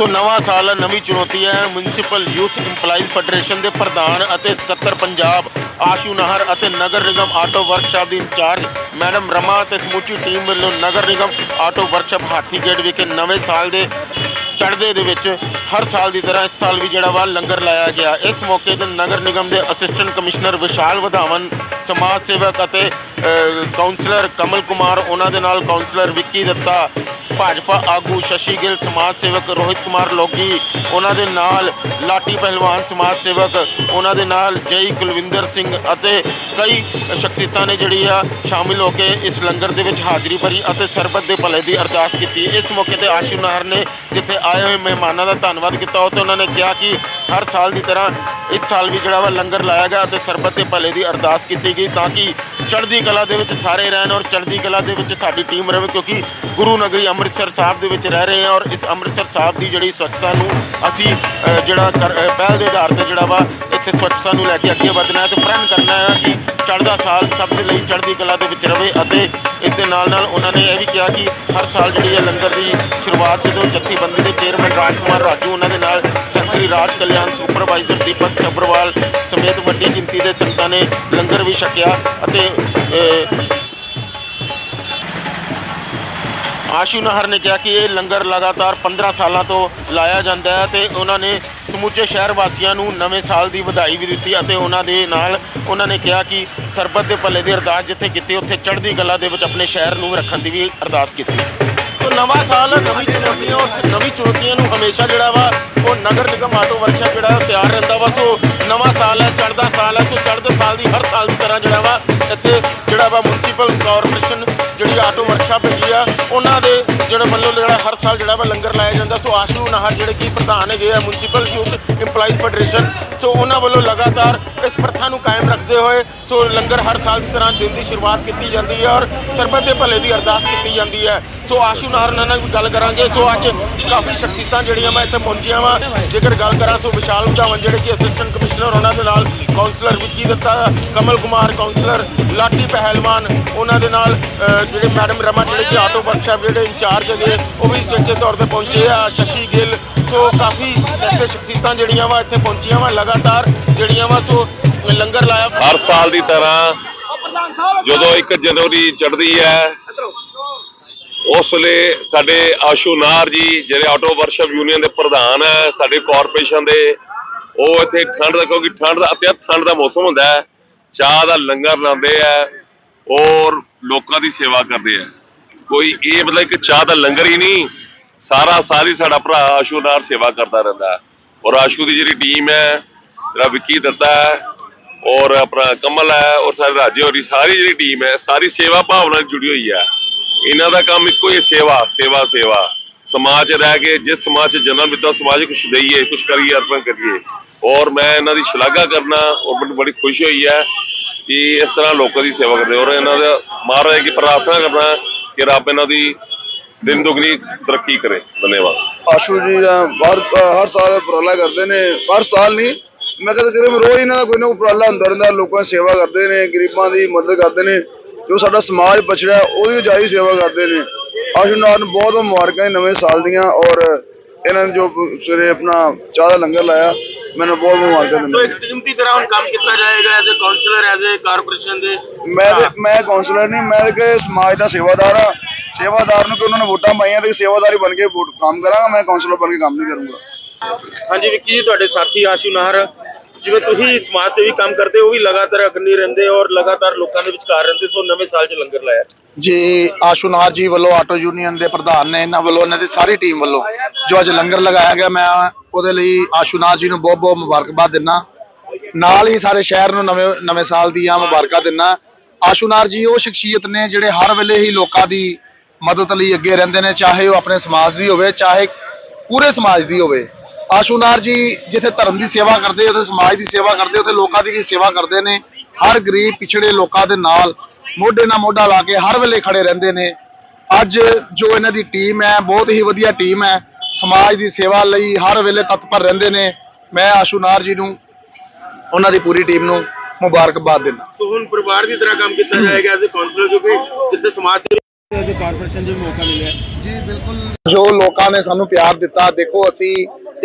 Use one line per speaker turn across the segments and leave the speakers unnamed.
ਸੋ ਨਵਾਂ ਸਾਲ, ਨਵੀਂ ਚੁਣੌਤੀ ਹੈ। ਮਿਊਨਿਸਪਲ ਯੂਥ ਇੰਪਲਾਈਜ਼ ਫੈਡਰੇਸ਼ਨ ਦੇ ਪ੍ਰਧਾਨ ਅਤੇ ਸਕੱਤਰ ਪੰਜਾਬ ਆਸ਼ੂ ਨਹਰ ਅਤੇ ਨਗਰ ਨਿਗਮ ਆਟੋ ਵਰਕਸ਼ਾਪ ਦੀ ਇੰਚਾਰਜ ਮੈਡਮ ਰਮਾ ਅਤੇ ਸਮੁੱਚੀ ਟੀਮ ਵੱਲੋਂ ਨਗਰ ਨਿਗਮ ਆਟੋ ਵਰਕਸ਼ਾਪ ਹਾਥੀਗੇਟ ਵਿਖੇ ਨਵੇਂ ਸਾਲ ਦੇ ਚੜ੍ਹਦੇ ਦੇ ਵਿੱਚ ਹਰ ਸਾਲ ਦੀ ਤਰ੍ਹਾਂ ਇਸ ਸਾਲ ਵੀ ਜਿਹੜਾ ਵਾ ਲੰਗਰ ਲਾਇਆ ਗਿਆ। ਇਸ ਮੌਕੇ ਤੇ ਨਗਰ ਨਿਗਮ ਦੇ ਅਸਿਸਟੈਂਟ ਕਮਿਸ਼ਨਰ ਵਿਸ਼ਾਲ ਵਧਾਵਨ, ਸਮਾਜ ਸੇਵਕ ਅਤੇ ਕਾਉਂਸਲਰ ਕਮਲ ਕੁਮਾਰ, ਉਹਨਾਂ ਦੇ ਨਾਲ ਕਾਉਂਸਲਰ ਵਿੱਕੀ ਦੱਤਾ, ਭਾਜਪਾ ਆਗੂ ਸ਼ਸ਼ੀ ਗਿੱਲ, ਸਮਾਜ ਸੇਵਕ ਰੋਹਿਤ ਕੁਮਾਰ ਲੋਗੀ, ਉਹਨਾਂ ਦੇ ਨਾਲ ਲਾਟੀ ਪਹਿਲਵਾਨ, ਸਮਾਜ ਸੇਵਕ, ਉਹਨਾਂ ਦੇ ਨਾਲ ਜਈ ਕੁਲਵਿੰਦਰ ਸਿੰਘ ਅਤੇ ਕਈ ਸ਼ਖਸੀਅਤਾਂ ਨੇ ਜਿਹੜੀ ਆ ਸ਼ਾਮਿਲ ਹੋ ਕੇ ਇਸ ਲੰਗਰ ਦੇ ਵਿੱਚ ਹਾਜ਼ਰੀ ਭਰੀ ਅਤੇ ਸਰਬਤ ਦੇ ਭਲੇ ਦੀ ਅਰਦਾਸ ਕੀਤੀ। ਇਸ ਮੌਕੇ ਤੇ ਆਸ਼ੂ ਨਾਹਰ ਨੇ ਜਿੱਥੇ ਆਏ ਹੋਏ ਮਹਿਮਾਨਾਂ ਦਾ ਧੰਨਵਾਦ ਕੀਤਾ ਉਹ ਤੇ ਉਹਨਾਂ ਨੇ ਕਿਹਾ ਕਿ ਹਰ ਸਾਲ ਦੀ ਤਰ੍ਹਾਂ ਇਸ ਸਾਲ ਵੀ ਜਿਹੜਾ ਵਾ ਲੰਗਰ ਲਾਇਆ ਗਿਆ ਅਤੇ ਸਰਬਤ ਦੇ ਭਲੇ ਦੀ ਅਰਦਾਸ ਕੀਤੀ ਗਈ ਤਾਂ ਕਿ ਚੜ੍ਹਦੀ ਕਲਾ ਦੇ ਵਿੱਚ ਸਾਰੇ ਰਹਿਣ ਔਰ ਚੜ੍ਹਦੀ ਕਲਾ ਦੇ ਵਿੱਚ ਸਾਡੀ ਟੀਮ ਰਹੇ ਕਿਉਂਕਿ ਗੁਰੂ ਨਗਰੀ ਅੰਮ੍ਰਿਤਸਰ ਸਾਹਿਬ ਦੇ ਵਿੱਚ ਰਹਿ ਰਹੇ ਹਾਂ ਔਰ ਇਸ ਅੰਮ੍ਰਿਤਸਰ ਸਾਹਿਬ ਦੀ ਜਿਹੜੀ ਸਵੱਛਤਾ ਨੂੰ ਅਸੀਂ ਅ, ਜਿਹੜਾ ਕਰ- ਪਹਿਲ ਦੇ ਆਧਾਰ ਤੇ ਜਿਹੜਾ ਵਾ ਇੱਥੇ ਸਵੱਛਤਾ ਨੂੰ ਲੈ ਕੇ ਅੱਗੇ ਵਧਣਾ ਹੈ ਤੇ ਪ੍ਰਣ ਕਰਨਾ ਹੈ ਕਿ ਚੜ੍ਹਦਾ ਸਾਲ ਸਭ ਦੇ ਲਈ ਚੜ੍ਹਦੀ ਕਲਾ ਦੇ ਵਿੱਚ ਰਹੇ ਅਤੇ ਇਸ ਦੇ ਨਾਲ ਨਾਲ ਉਹਨਾਂ ਨੇ ਇਹ ਵੀ ਕਿਹਾ ਕਿ ਹਰ ਸਾਲ ਜਿਹੜੀ ਹੈ ਲੰਗਰ ਦੀ ਸ਼ੁਰੂਆਤ ਜਦੋਂ ਜਥੇਬੰਦੀ ਦੇ ਚੇਅਰਮੈਨ ਰਾਜਕੁਮਾਰ ਰਾਜੂ ਉਹਨਾਂ ਦੇ ਨਾਲ ਸੈਕਟਰੀ ਰਾਜ ਕਲਿਆਣ ਸੁਪਰਵਾਈਜ਼ਰ ਦੀਪਕ ਸਬਰਵਾਲ ਸਮੇਤ ਵੱਡੀ ਗਿਣਤੀ ਦੇ ਸੰਗਤਾਂ ਨੇ ਲੰਗਰ ਵੀ ਛਕਿਆ ਅਤੇ ਅ, ਆਸ਼ੂ ਨਹਰ ਨੇ ਕਿਹਾ ਕਿ ਇਹ ਲੰਗਰ ਲਗਾਤਾਰ 15 ਸਾਲਾਂ ਤੋਂ ਲਾਇਆ ਜਾਂਦਾ ਹੈ ਤੇ ਉਹਨਾਂ ਨੇ ਸਮੁੱਚੇ ਸ਼ਹਿਰ ਵਾਸੀਆਂ ਨੂੰ ਨਵੇਂ ਸਾਲ ਦੀ ਵਧਾਈ ਵੀ ਦਿੱਤੀ ਅਤੇ ਉਹਨਾਂ ਦੇ ਨਾਲ ਉਹਨਾਂ ਨੇ ਕਿਹਾ ਕਿ ਸਰਬਤ ਦੇ ਭਲੇ ਦੀ ਅਰਦਾਸ ਜਿੱਥੇ ਕੀਤੀ, ਉੱਥੇ ਚੜ੍ਹਦੀ ਕਲਾ ਦੇ ਵਿੱਚ ਆਪਣੇ ਸ਼ਹਿਰ ਨੂੰ ਰੱਖਣ ਦੀ ਵੀ ਅਰਦਾਸ ਕੀਤੀ। ਸੋ ਨਵਾਂ ਸਾਲ, ਨਵੀਂ ਚੁਣੌਤੀਆਂ, ਉਸ ਨਵੀਂ ਚੁਣੌਤੀਆਂ ਨੂੰ ਹਮੇਸ਼ਾ ਜਿਹੜਾ ਵਾ ਉਹ ਨਗਰ ਨਿਗਮ ਆਟੋ ਵਰਕਸ਼ਾਪ ਜਿਹੜਾ ਉਹ ਤਿਆਰ ਰਹਿੰਦਾ ਵਾ। ਸੋ ਨਵਾਂ ਸਾਲ ਹੈ, ਚੜ੍ਹਦਾ ਸਾਲ ਹੈ, ਸੋ ਚੜ੍ਹਦੇ ਸਾਲ ਦੀ ਹਰ ਸਾਲ ਦੀ ਤਰ੍ਹਾਂ ਜਿਹੜਾ ਵਾ ਇੱਥੇ ਜਿਹੜਾ ਵਾ ਮਿਊਨਿਸਪਲ ਕਾਰਪੋਰੇਸ਼ਨ ਜਿਹੜੀ ਆਟੋ ਵਰਕਸ਼ਾਪ ਹੈਗੀ ਆ, ਉਹਨਾਂ ਦੇ ਜਿਹੜੇ ਵੱਲੋਂ ਜਿਹੜਾ ਹਰ ਸਾਲ ਜਿਹੜਾ ਵਾ ਲੰਗਰ ਲਾਇਆ ਜਾਂਦਾ, ਸੋ ਆਸ਼ੂ ਨਾਹਰ ਜਿਹੜੇ ਕਿ ਪ੍ਰਧਾਨ ਹੈਗੇ ਆ municipal youth employees federation so ਉਹਨਾਂ ਵੱਲੋਂ ਲਗਾਤਾਰ ਇਸ ਪ੍ਰਥਾ ਨੂੰ ਕਾਇਮ ਰੱਖਦੇ ਹੋਏ, ਸੋ ਲੰਗਰ ਹਰ ਸਾਲ ਦੀ ਤਰ੍ਹਾਂ ਦਿਨ ਦੀ ਸ਼ੁਰੂਆਤ ਕੀਤੀ ਜਾਂਦੀ ਹੈ ਔਰ ਸਰਬੱਤ ਦੇ ਭਲੇ ਦੀ ਅਰਦਾਸ ਕੀਤੀ ਜਾਂਦੀ ਹੈ। ਸੋ ਆਸ਼ੂ ਨਾਹਰ ਨਾਲ ਵੀ ਗੱਲ ਕਰਾਂਗੇ, ਸੋ ਅੱਜ ਕਾਫੀ ਸ਼ਖਸੀਅਤਾਂ ਜਿਹੜੀਆਂ ਮੈਂ ਇੱਥੇ ਪਹੁੰਚੀਆਂ ਵਾ। ਜੇਕਰ ਗੱਲ ਕਰਾਂ, ਸੋ ਵਿਸ਼ਾਲ ਵਧਾਵਨ ਜਿਹੜੇ ਕਿ ਅਸਿਸਟੈਂਟ ਕਮਿਸ਼ਨਰ ਉਹਨਾਂ ਦੇ ਨਾਲ ਕਾਉਂਸਲਰ ਵਿੱਕੀ ਦੱਤਾ, ਕਮਲ ਕੁਮਾਰ ਕਾਉਂਸਲਰ ਲਾਟੀ ਪਹਿਲਵਾਨ, ਉਹਨਾਂ ਦੇ ਨਾਲ ਜਿਹੜੇ ਮੈਡਮ ਰਮਾ, ਜਿਹੜੇ ਕਿ ਆਟੋ ਵਰਕਸ਼ਾਪ ਜਿਹੜੇ ਇੰਚਾਰਜ ਜਗ੍ਹਾ ਉਹ ਵੀ ਚੇਚੇ ਤੌਰ ਤੇ ਪਹੁੰਚੇ ਆ, ਸ਼ਸ਼ੀ ਗਿੱਲ। ਸੋ ਕਾਫੀ ਇੱਥੇ ਸ਼ਖਸੀਅਤਾਂ ਜਿਹੜੀਆਂ ਵਾ ਇੱਥੇ ਪਹੁੰਚੀਆਂ ਵਾ, ਲਗਾਤਾਰ ਜਿਹੜੀਆਂ ਵਾ, ਸੋ ਲੰਗਰ ਲਾਇਆ।
ਹਰ ਸਾਲ ਦੀ ਤਰ੍ਹਾਂ ਜਦੋਂ 1 ਜਨਵਰੀ ਚੜ੍ਹਦੀ ਹੈ, ਉਸ ਵੇਲੇ ਸਾਡੇ ਆਸ਼ੂ ਨਾਰ ਜੀ, ਜਿਹੜੇ ਆਟੋ ਵਰਕਸ਼ਾਪ ਯੂਨੀਅਨ ਦੇ ਪ੍ਰਧਾਨ ਹੈ, ਸਾਡੇ ਕਾਰਪੋਰੇਸ਼ਨ ਦੇ, ਉਹ ਇੱਥੇ ਠੰਡ ਦਾ, ਕਿਉਂਕਿ ਠੰਡ ਦਾ, ਅਤਿਅੰਤ ਠੰਡ ਦਾ ਮੌਸਮ ਹੁੰਦਾ ਹੈ, ਚਾਹ ਦਾ ਲੰਗਰ ਲਾਉਂਦੇ ਆ ਔਰ ਲੋਕਾਂ ਦੀ ਸੇਵਾ ਕਰਦੇ ਆ ਕੋਈ ਇਹ ਮਤਲਬ ਕਿ ਚਾਹ ਦਾ ਲੰਗਰ ਹੀ ਨਹੀਂ, ਸਾਰਾ ਸਾਰੀ ਸਾਡਾ ਭਰਾ ਆਸ਼ੂ ਨਾਲ ਸੇਵਾ ਕਰਦਾ ਰਹਿੰਦਾ ਔਰ ਆਸ਼ੂ ਦੀ ਜਿਹੜੀ ਟੀਮ ਹੈ ਜਿਹੜਾ ਵਿੱਕੀ ਦੱਤਾ ਹੈ, ਔਰ ਆਪਣਾ ਕਮਲ ਹੈ, ਔਰ ਸਾਰੇ ਰਾਜੇ ਹੋਰੀ, ਸਾਰੀ ਜਿਹੜੀ ਟੀਮ ਹੈ, ਸਾਰੀ ਸੇਵਾ ਭਾਵਨਾ ਨਾਲ ਜੁੜੀ ਹੋਈ ਹੈ। ਇਹਨਾਂ ਦਾ ਕੰਮ ਇੱਕੋ ਹੀ ਸੇਵਾ ਸੇਵਾ ਸੇਵਾ। ਸਮਾਜ 'ਚ ਰਹਿ ਕੇ, ਜਿਸ ਸਮਾਜ 'ਚ ਜਨਮ ਲਿੱਤਾ ਸਮਾਜ 'ਚ ਕੁਛ ਦਈਏ, ਕੁਛ ਕਰੀਏ, ਅਰਪਣ ਕਰੀਏ। ਔਰ ਮੈਂ ਇਹਨਾਂ ਦੀ ਸ਼ਲਾਘਾ ਕਰਨਾ, ਔਰ ਮੈਨੂੰ ਬੜੀ ਖੁਸ਼ੀ ਹੋਈ ਹੈ ਕਿ ਇਸ ਤਰ੍ਹਾਂ ਲੋਕਾਂ ਦੀ ਸੇਵਾ ਕਰਦੇ ਔਰ ਇਹਨਾਂ ਦਾ ਮਹਾਰਾਜ ਕੀ ਪ੍ਰਾਰਥਨਾ ਕਰਨਾ ਕਿ ਰੱਬ ਇਹਨਾਂ ਦੀ ਦਿਨ ਦੁਗਣੀ ਤਰੱਕੀ ਕਰੇ। ਧੰਨਵਾਦ।
ਆਸ਼ੂ ਜੀ ਦਾ ਹਰ ਹਰ ਸਾਲ ਉਪਰਾਲਾ ਕਰਦੇ ਨੇ। ਹਰ ਸਾਲ ਨਹੀਂ, ਮੈਂ ਕਹਿੰਦਾ ਕਰੀਬ ਰੋਜ਼ ਇਹਨਾਂ ਦਾ ਕੋਈ ਨਾ ਕੋਈ ਉਪਰਾਲਾ ਹੁੰਦਾ ਰਹਿੰਦਾ, ਲੋਕਾਂ ਦੀ ਸੇਵਾ ਕਰਦੇ ਨੇ, ਗਰੀਬਾਂ ਦੀ ਮਦਦ ਕਰਦੇ ਨੇ। ਜੋ ਸਾਡਾ ਸਮਾਜ ਪਛੜਿਆ ਉਹਦੀ ਜਾਈ ਸੇਵਾ ਕਰਦੇ ਨੇ। ਆਸ਼ੂ ਨਾਰ ਬਹੁਤ ਬਹੁਤ ਮੁਬਾਰਕਾਂ ਨੇ ਨਵੇਂ ਸਾਲ ਦੀਆਂ ਔਰ ਇਹਨਾਂ ਨੇ ਜੋ ਸਵੇਰੇ ਆਪਣਾ ਚਾਹ ਦਾ ਲੰਗਰ ਲਾਇਆ ਮੈਨੂੰ ਬਹੁਤ ਬਹੁਤ ਮੁਬਾਰਕਾਂ
ਸੋ
ਦਿੰਦਾ
ਇੱਕ ਟੀਮ ਦੀ ਤਰ੍ਹਾਂ ਹੁਣ ਕੰਮ ਕੀਤਾ ਜਾਏਗਾ ਐਜ਼ ਅ ਕਾਉਂਸਲਰ ਐਜ਼ ਅ ਕਾਰਪੋਰੇਸ਼ਨ ਦੇ।
ਮੈਂ ਤੇ- ਮੈਂ ਕਾਉਂਸਲਰ ਨਹੀਂ ਮੈਂ ਤੇ ਕਿ ਸਮਾਜ ਦਾ ਸੇਵਾਦਾਰ ਆ। ਸੇਵਾਦਾਰ ਨੂੰ ਕਿ ਉਹਨਾਂ ਨੇ ਵੋਟਾਂ ਪਾਈਆਂ ਤੇ ਸੇਵਾਦਾਰੀ ਬਣ ਕੇ ਵੋਟ ਕੰਮ ਕਰਾਂਗਾ ਮੈਂ ਕਾਉਂਸਲਰ ਬਣ ਕੇ ਕੰਮ ਨਹੀਂ ਕਰੂੰਗਾ।
ਹਾਂਜੀ ਵਿੱਕੀ ਜੀ ਤੁਹਾਡੇ ਸਾਥੀ ਆਸ਼ੂ ਨਾਹਰ ਜਿਵੇਂ ਤੁਸੀਂ ਸਮਾਜ ਸੇਵੀ ਕੰਮ ਕਰਦੇ ਹੋ ਉਹ ਵੀ ਲਗਾਤਾਰ ਅਗਨੀ ਰਹਿੰਦੇ ਔਰ ਲਗਾਤਾਰ ਲੋਕਾਂ ਦੇ ਵਿਚਕਾਰ ਰਹਿੰਦੇ ਸੋ ਨਵੇਂ ਸਾਲ 'ਚ ਲੰਗਰ ਲਾਇਆ।
ਜੀ ਆਸ਼ੂਨਾਰ ਜੀ ਵੱਲੋਂ ਆਟੋ ਯੂਨੀਅਨ ਦੇ ਪ੍ਰਧਾਨ ਨੇ ਇਹਨਾਂ ਵੱਲੋਂ ਇਹਨਾਂ ਦੀ ਸਾਰੀ ਟੀਮ ਵੱਲੋਂ। ਜੋ ਅੱਜ ਲੰਗਰ ਲਗਾਇਆ ਗਿਆ, ਮੈਂ ਉਹਦੇ ਲਈ ਆਸ਼ੂਨਾਥ ਜੀ ਨੂੰ ਬਹੁਤ ਬਹੁਤ ਮੁਬਾਰਕਬਾਦ ਦਿੰਦਾ ਨਾਲ ਹੀ ਸਾਰੇ ਸ਼ਹਿਰ ਨੂੰ ਨਵੇਂ ਨਵੇਂ ਸਾਲ ਦੀਆਂ ਮੁਬਾਰਕਾਂ ਦਿੰਦਾ ਆਸ਼ੂਨਾਰ ਜੀ, ਉਹ ਸ਼ਖਸੀਅਤ ਨੇ ਜਿਹੜੇ ਹਰ ਵੇਲੇ ਹੀ ਲੋਕਾਂ ਦੀ ਮਦਦ ਲਈ ਅੱਗੇ ਰਹਿੰਦੇ ਨੇ, ਚਾਹੇ ਉਹ ਆਪਣੇ ਸਮਾਜ ਦੀ ਹੋਵੇ, ਚਾਹੇ ਪੂਰੇ ਸਮਾਜ ਦੀ ਹੋਵੇ। ਆਸ਼ੂਨਾਰ ਜੀ ਜਿੱਥੇ ਧਰਮ ਦੀ ਸੇਵਾ ਕਰਦੇ, ਉੱਥੇ ਸਮਾਜ ਦੀ ਸੇਵਾ ਕਰਦੇ, ਉੱਥੇ ਲੋਕਾਂ ਦੀ ਵੀ ਸੇਵਾ ਕਰਦੇ ਨੇ। ਹਰ ਗਰੀਬ ਪਿਛੜੇ ਲੋਕਾਂ ਦੇ ਨਾਲ ਮੋਢੇ ਨਾਲ ਮੋਢਾ ਲਾ ਕੇ ਹਰ ਵੇਲੇ ਖੜੇ ਰਹਿੰਦੇ ਨੇ। ਅੱਜ ਜੋ ਇਹਨਾਂ ਦੀ ਟੀਮ ਹੈ, ਬਹੁਤ ਹੀ ਵਧੀਆ ਟੀਮ ਹੈ। ਸਮਾਜ ਦੀ ਸੇਵਾ ਲਈ ਹਰ ਵੇਲੇ ਤਤਪਰ ਰਹਿੰਦੇ ਨੇ। ਮੈਂ ਆਸ਼ੂਨਾਰ ਜੀ ਨੂੰ ਉਹਨਾਂ ਦੀ ਪੂਰੀ ਟੀਮ ਨੂੰ ਮੁਬਾਰਕਬਾਦ ਦਿੰਦਾ।
ਸੋ ਹੁਣ ਪਰਿਵਾਰ ਦੀ ਤਰ੍ਹਾਂ ਕੰਮ ਕੀਤਾ ਜਾਏਗਾ ਐਜ਼ ਅ ਕਾਉਂਸਲਰ ਕਿਉਂਕਿ ਜਿੱਥੇ ਸਮਾਜ ਸੇਵੀ ਅ ਕਾਰਪੋਰੇਸ਼ਨ ਵੀ ਮੌਕਾ ਮਿਲਿਆ।
ਜੀ ਬਿਲਕੁਲ। ਜੋ ਲੋਕਾਂ ਨੇ ਸਾਨੂੰ ਪਿਆਰ ਦਿੱਤਾ ਦੇਖੋ ਅਸੀਂ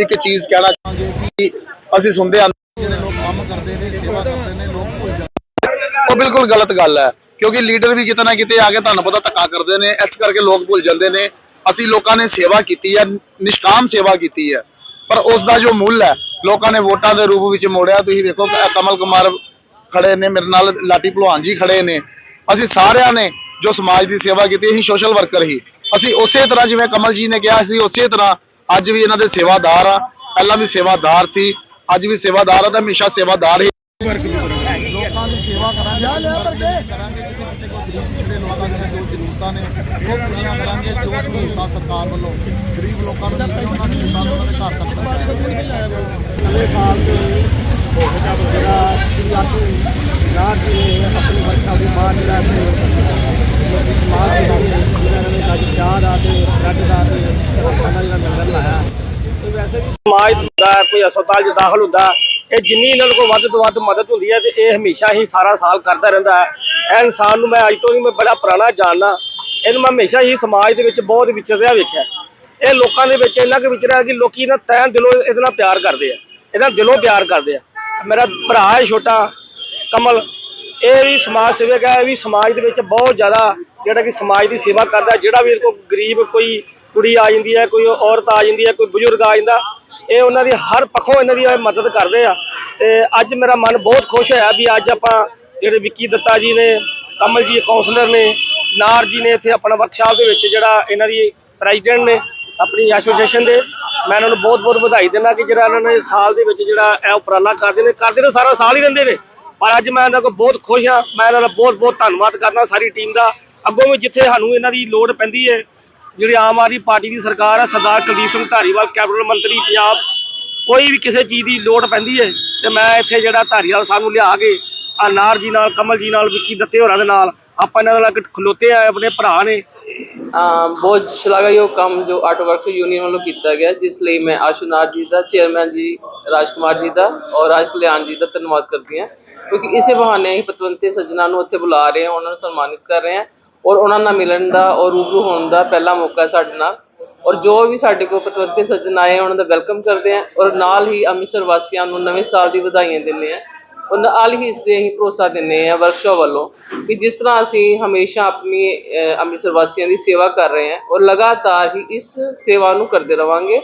ਇੱਕ ਚੀਜ਼ ਕਹਿਣਾ ਚਾਹਾਂਗੇ ਕਿ ਅਸੀਂ ਸੁਣਦੇ ਹਾਂ। ਜਿਹੜੇ ਲੋਕ ਕੰਮ ਕਰਦੇ ਨੇ ਸੇਵਾ ਕਰਦੇ ਨੇ ਲੋਕ ਭੁੱਲ ਜਾਂਦੇ ਉਹ ਬਿਲਕੁਲ ਗਲਤ ਗੱਲ ਹੈ ਕਿਉਂਕਿ ਲੀਡਰ ਵੀ ਕਿਤੇ ਨਾ ਕਿਤੇ ਆ ਕੇ ਤੁਹਾਨੂੰ ਪਤਾ ਧੱਕਾ ਕਰਦੇ ਨੇ ਇਸ ਕਰਕੇ ਲੋਕ ਭੁੱਲ ਜਾਂਦੇ ਨੇ। ਅਸੀਂ ਲੋਕਾਂ ਨੇ ਸੇਵਾ ਕੀਤੀ ਹੈ ਨਿਸ਼ਕਾਮ ਸੇਵਾ ਕੀਤੀ ਹੈ। ਪਰ ਉਸ ਦਾ ਜੋ ਮੁੱਲ ਹੈ ਲੋਕਾਂ ਨੇ ਵੋਟਾਂ ਦੇ ਰੂਪ ਵਿੱਚ ਮੋੜਿਆ। ਤੁਸੀਂ ਵੇਖੋ ਕਮਲ ਕੁਮਾਰ ਖੜੇ ਨੇ ਮੇਰੇ ਨਾਲ ਲਾਟੀ ਭਲਵਾਨ ਜੀ ਖੜੇ ਨੇ। ਅਸੀਂ ਸਾਰਿਆਂ ਨੇ ਜੋ ਸਮਾਜ ਦੀ ਸੇਵਾ ਕੀਤੀ ਅਸੀਂ ਸੋਸ਼ਲ ਵਰਕਰ ਹੀ। ਅਸੀਂ ਉਸੇ ਤਰ੍ਹਾਂ ਜਿਵੇਂ ਕਮਲ ਜੀ ਨੇ ਕਿਹਾ ਸੀ ਉਸੇ ਤਰ੍ਹਾਂ ਅੱਜ ਵੀ ਇਹਨਾਂ ਦੇ ਸੇਵਾਦਾਰ ਆ। ਪਹਿਲਾਂ ਵੀ ਸੇਵਾਦਾਰ ਸੀ ਅੱਜ ਵੀ ਸੇਵਾਦਾਰ ਆ ਤਾਂ ਹਮੇਸ਼ਾ ਸੇਵਾਦਾਰ ਹੀ ਲੋਕਾਂ ਦੀ ਸੇਵਾ ਕਰਾਂਗੇ ਕਰਾਂਗੇ ਜਿੱਥੇ ਕਿਤੇ ਕੋਈ ਗਰੀਬ ਪਿਛੜੇ ਲੋਕਾਂ ਦੀਆਂ ਜੋ ਜ਼ਰੂਰਤਾਂ ਨੇ, ਉਹ ਪੂਰੀਆਂ ਕਰਾਂਗੇ ਜੋ ਸਹੂਲਤਾਂ ਸਰਕਾਰ ਵੱਲੋਂ, ਗਰੀਬ ਲੋਕਾਂ ਨੂੰ ਮਿਲਦੀਆਂ ਉਹਨਾਂ ਸਹੂਲਤਾਂ ਨੂੰ ਉਹਨਾਂ ਦੇ ਘਰ ਤੱਕ ਪਹੁੰਚਾਇਆ
ਨਵੇਂ ਸਾਲ ਦੇ ਜਦ ਜਿਹੜਾ ਸ਼੍ਰੀ ਆਸ਼ੂ ਨਾਰ ਨੇ ਆਪਣੀ ਵਰਕਸ਼ਾਪ ਦੇ ਬਾਹਰ ਜਿਹੜਾ ਇੱਥੇ ਸਮਾਜ ਸੇਵਾ ਜਿਹਨਾਂ ਨੇ ਅੱਜ ਚਾਹ ਦਾ ਤੇ ਬ੍ਰੈਡ ਦਾ ਤੇ ਰਸਾਂ ਜਿਹੜਾ ਲੰਗਰ ਲਾਇਆ। ਤੇ ਵੈਸੇ ਵੀ ਸਮਾਜ ਦਾ, ਕੋਈ ਹਸਪਤਾਲ 'ਚ ਦਾਖਲ ਹੁੰਦਾ ਇਹ ਜਿੰਨੀ ਇਹਨਾਂ ਨੂੰ ਕੋਈ ਵੱਧ ਤੋਂ ਵੱਧ ਮਦਦ ਹੁੰਦੀ ਹੈ ਤੇ ਇਹ ਹਮੇਸ਼ਾ ਹੀ ਸਾਰਾ ਸਾਲ ਕਰਦਾ ਰਹਿੰਦਾ ਹੈ। ਇਹ ਇਨਸਾਨ ਨੂੰ ਮੈਂ ਅੱਜ ਤੋਂ ਨਹੀਂ ਮੈਂ ਬੜਾ ਪੁਰਾਣਾ ਜਾਣਦਾ। ਇਹਨੂੰ ਮੈਂ ਹਮੇਸ਼ਾ ਹੀ ਸਮਾਜ ਦੇ ਵਿੱਚ ਬਹੁਤ ਵਿਚਰਿਆ ਵੇਖਿਆ ਇਹ ਲੋਕਾਂ ਦੇ ਵਿੱਚ ਇੰਨਾ ਕੁ ਵਿਚਰਿਆ ਕਿ ਲੋਕੀ ਇਹਨਾਂ ਤੈਨ ਦਿਲੋਂ ਇਹਦੇ ਨਾਲ ਪਿਆਰ ਕਰਦੇ ਆ। ਇਹਨਾਂ ਦਿਲੋਂ ਪਿਆਰ ਕਰਦੇ ਆ। ਮੇਰਾ ਭਰਾ ਹੈ ਛੋਟਾ, ਕਮਲ। ਇਹ ਵੀ ਸਮਾਜ ਸੇਵਕ ਹੈ, ਇਹ ਵੀ ਸਮਾਜ ਦੇ ਵਿੱਚ ਬਹੁਤ ਜ਼ਿਆਦਾ ਜਿਹੜਾ ਕਿ ਸਮਾਜ ਦੀ ਸੇਵਾ ਕਰਦਾ ਜਿਹੜਾ ਵੀ ਇਹਦੇ ਕੋਲ ਗਰੀਬ ਕੋਈ ਕੁੜੀ ਆ ਜਾਂਦੀ ਹੈ, ਕੋਈ ਔਰਤ ਆ ਜਾਂਦੀ ਹੈ, ਕੋਈ ਬਜ਼ੁਰਗ ਆ ਜਾਂਦਾ ਇਹ ਉਹਨਾਂ ਦੀ ਹਰ ਪੱਖੋਂ ਇਹਨਾਂ ਦੀ ਮਦਦ ਕਰਦੇ ਆ। ਤੇ ਅੱਜ ਮੇਰਾ ਮਨ ਬਹੁਤ ਖੁਸ਼ ਹੋਇਆ ਵੀ ਅੱਜ ਆਪਾਂ ਜਿਹੜੇ ਵਿੱਕੀ ਦੱਤਾ ਜੀ ਨੇ, ਕਮਲ ਜੀ ਕਾਉਂਸਲਰ ਨੇ, ਨਾਰ ਜੀ ਨੇ ਇੱਥੇ ਆਪਣਾ ਵਰਕਸ਼ਾਪ ਦੇ ਵਿੱਚ ਜਿਹੜਾ ਇਹਨਾਂ ਦੀ ਪ੍ਰੈਜ਼ੀਡੈਂਟ ਨੇ ਆਪਣੀ ਐਸੋਸੀਏਸ਼ਨ ਦੇ, ਮੈਂ ਇਹਨਾਂ ਨੂੰ ਬਹੁਤ ਬਹੁਤ ਵਧਾਈ ਦਿੰਦਾ ਕਿ ਜਿਹੜਾ ਇਹਨਾਂ ਨੇ ਸਾਲ ਦੇ ਵਿੱਚ ਜਿਹੜਾ ਇਹ ਉਪਰਾਲਾ ਕਰਦੇ ਨੇ ਕਰਦੇ ਨੇ ਸਾਰਾ ਸਾਲ ਹੀ ਰਹਿੰਦੇ ਨੇ। ਪਰ ਅੱਜ ਮੈਂ ਇਹਨਾਂ ਕੋਲ ਬਹੁਤ ਖੁਸ਼ ਹਾਂ, ਮੈਂ ਇਹਨਾਂ ਦਾ ਬਹੁਤ ਬਹੁਤ ਧੰਨਵਾਦ ਕਰਦਾ ਸਾਰੀ ਟੀਮ ਦਾ। ਅੱਗੋਂ ਵੀ ਜਿੱਥੇ ਸਾਨੂੰ ਇਹਨਾਂ ਦੀ ਲੋੜ ਪੈਂਦੀ ਹੈ ਜਿਹੜੀ ਆਮ ਆਦਮੀ ਪਾਰਟੀ ਦੀ ਸਰਕਾਰ ਹੈ ਸਰਦਾਰ ਕੁਲਦੀਪ ਸਿੰਘ ਧਾਰੀਵਾਲ, ਕੈਬਨਿਟ ਮੰਤਰੀ ਪੰਜਾਬ, ਕੋਈ ਵੀ ਕਿਸੇ ਚੀਜ਼ ਦੀ ਲੋੜ ਪੈਂਦੀ ਹੈ ਤੇ ਮੈਂ ਇੱਥੇ ਜਿਹੜਾ ਧਾਰੀਵਾਲ ਸਾਨੂੰ ਲਿਆ ਕੇ ਅਨਾਰ ਜੀ ਨਾਲ, ਕਮਲ ਜੀ ਨਾਲ, ਵਿੱਕੀ ਦੱਤੇ ਹੋਰਾਂ ਦੇ ਨਾਲ, ਆਪਾਂ ਇਹਨਾਂ ਨਾਲ ਖਲੋਤੇ ਆ, ਆਪਣੇ ਭਰਾ ਨੇ।
ਬਹੁਤ ਸ਼ਲਾਘਾਯੋਗ ਕੰਮ ਜੋ ਆਟੋ ਵਰਕਸ ਯੂਨੀਅਨ ਵੱਲੋਂ ਕੀਤਾ ਗਿਆ, ਜਿਸ ਲਈ ਮੈਂ ਆਸ਼ੂਨਾਥ ਜੀ ਦਾ ਚੇਅਰਮੈਨ ਜੀ, ਰਾਜਕੁਮਾਰ ਜੀ ਦਾ ਔਰ ਰਾਜ ਕਲਿਆਣ ਜੀ ਦਾ ਧੰਨਵਾਦ ਕਰਦੀ ਹਾਂ, ਕਿਉਂਕਿ ਇਸੇ ਬਹਾਨੇ ਹੀ ਪਤਵੰਤੇ ਸੱਜਣਾ ਨੂੰ ਉੱਥੇ ਬੁਲਾ ਰਹੇ ਹਾਂ, ਉਹਨਾਂ ਨੂੰ ਸਨਮਾਨਿਤ ਕਰ ਰਹੇ ਹਾਂ। ਔਰ ਉਹਨਾਂ ਨਾਲ ਮਿਲਣ ਦਾ ਔਰ ਰੂਬਰੂ ਹੋਣ ਦਾ ਪਹਿਲਾ ਮੌਕਾ ਹੈ ਸਾਡੇ ਨਾਲ। ਔਰ ਜੋ ਵੀ ਸਾਡੇ ਕੋਲ ਪਤਵੰਤੇ ਸੱਜਣ ਆਏ, ਉਹਨਾਂ ਦਾ ਵੈਲਕਮ ਕਰਦੇ ਹਾਂ ਔਰ ਨਾਲ ਹੀ ਅੰਮ੍ਰਿਤਸਰ ਵਾਸੀਆਂ ਨੂੰ ਨਵੇਂ ਸਾਲ ਦੀ ਵਧਾਈਆਂ ਦਿੰਦੇ ਹਾਂ। ਔਰ ਨਾਲ ਹੀ ਇਸ ਦੇ ਹੀ ਭਰੋਸਾ ਦਿੰਦੇ ਹਾਂ ਵਰਕਸ਼ਾਪ ਵੱਲੋਂ ਕਿ ਜਿਸ ਤਰ੍ਹਾਂ ਅਸੀਂ ਹਮੇਸ਼ਾ ਆਪਣੀ ਅੰਮ੍ਰਿਤਸਰ ਵਾਸੀਆਂ ਦੀ ਸੇਵਾ ਕਰ ਰਹੇ ਹਾਂ ਔਰ ਲਗਾਤਾਰ ਹੀ ਇਸ ਸੇਵਾ ਨੂੰ ਕਰਦੇ ਰਵਾਂਗੇ।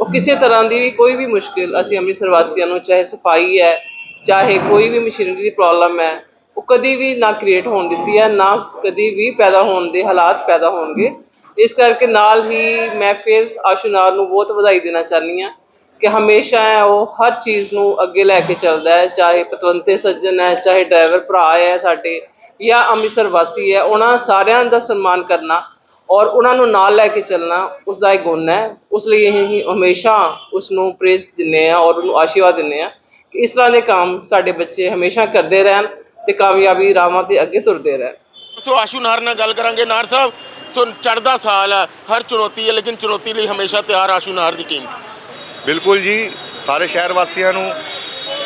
ਉਹ ਕਿਸੇ ਤਰ੍ਹਾਂ ਦੀ ਵੀ ਕੋਈ ਵੀ ਮੁਸ਼ਕਿਲ ਅਸੀਂ ਅੰਮ੍ਰਿਤਸਰ ਵਾਸੀਆਂ ਨੂੰ ਚਾਹੇ ਸਫ਼ਾਈ ਹੈ, ਚਾਹੇ ਕੋਈ ਵੀ ਮਸ਼ੀਨਰੀ ਦੀ ਪ੍ਰੋਬਲਮ ਹੈ ਉਹ ਕਦੀ ਵੀ ਨਾ ਕ੍ਰੀਏਟ ਹੋਣ ਦਿੱਤੀ ਹੈ ਨਾ ਕਦੀ ਵੀ ਪੈਦਾ ਹੋਣ ਦੇ ਹਾਲਾਤ ਪੈਦਾ ਹੋਣਗੇ। ਇਸ ਕਰਕੇ ਨਾਲ ਹੀ ਮੈਂ ਫਿਰ ਆਸ਼ੂਨਾਰ ਨੂੰ ਬਹੁਤ ਵਧਾਈ ਦੇਣਾ ਚਾਹੁੰਦੀ ਹਾਂ ਕਿ ਹਮੇਸ਼ਾ ਉਹ ਹਰ ਚੀਜ਼ ਨੂੰ ਅੱਗੇ ਲੈ ਕੇ ਚੱਲਦਾ ਹੈ, ਚਾਹੇ ਪਤਵੰਤੇ ਸੱਜਣ ਹੈ, ਚਾਹੇ ਡਰਾਈਵਰ ਭਰਾ ਹੈ ਸਾਡੇ ਜਾਂ ਅੰਮ੍ਰਿਤਸਰ ਵਾਸੀ ਹੈ, ਉਹਨਾਂ ਸਾਰਿਆਂ ਦਾ ਸਨਮਾਨ ਕਰਨਾ ਔਰ ਉਹਨਾਂ ਨੂੰ ਨਾਲ ਲੈ ਕੇ ਚੱਲਣਾ ਉਸ ਦਾ ਇੱਕ ਗੁਣ ਹੈ। ਉਸ ਲਈ ਅਸੀਂ ਹਮੇਸ਼ਾ ਉਸ ਨੂੰ ਪ੍ਰੇਜ਼ ਦਿੰਦੇ ਆ ਔਰ ਉਹਨੂੰ ਆਸ਼ੀਰਵਾਦ ਦਿੰਦੇ ਆ ਕਿ ਇਸ ਤਰ੍ਹਾਂ ਦੇ ਕੰਮ ਸਾਡੇ ਬੱਚੇ ਹਮੇਸ਼ਾ ਕਰਦੇ ਰਹਿਣ। ਤੇ ਕਾਮਯਾਬੀ ਰਾਹਾਂ ਤੇ ਅੱਗੇ ਤੁਰਦੇ ਰਹਿਣ।
ਸੋ ਆਸ਼ੂ ਨਾਰ ਨਾਲ ਗੱਲ ਕਰਾਂਗੇ। ਨਾਰ ਸਾਹਿਬ ਸੋ ਚੜ੍ਹਦਾ ਸਾਲ ਹੈ ਹਰ ਚੁਣੌਤੀ ਹੈ ਲੇਕਿਨ ਚੁਣੌਤੀ ਲਈ ਹਮੇਸ਼ਾ ਤਿਆਰ ਆਸ਼ੂ ਨਾਰ ਦੀ ਟੀਮ।
ਬਿਲਕੁਲ ਜੀ ਸਾਰੇ ਸ਼ਹਿਰ ਵਾਸੀਆਂ ਨੂੰ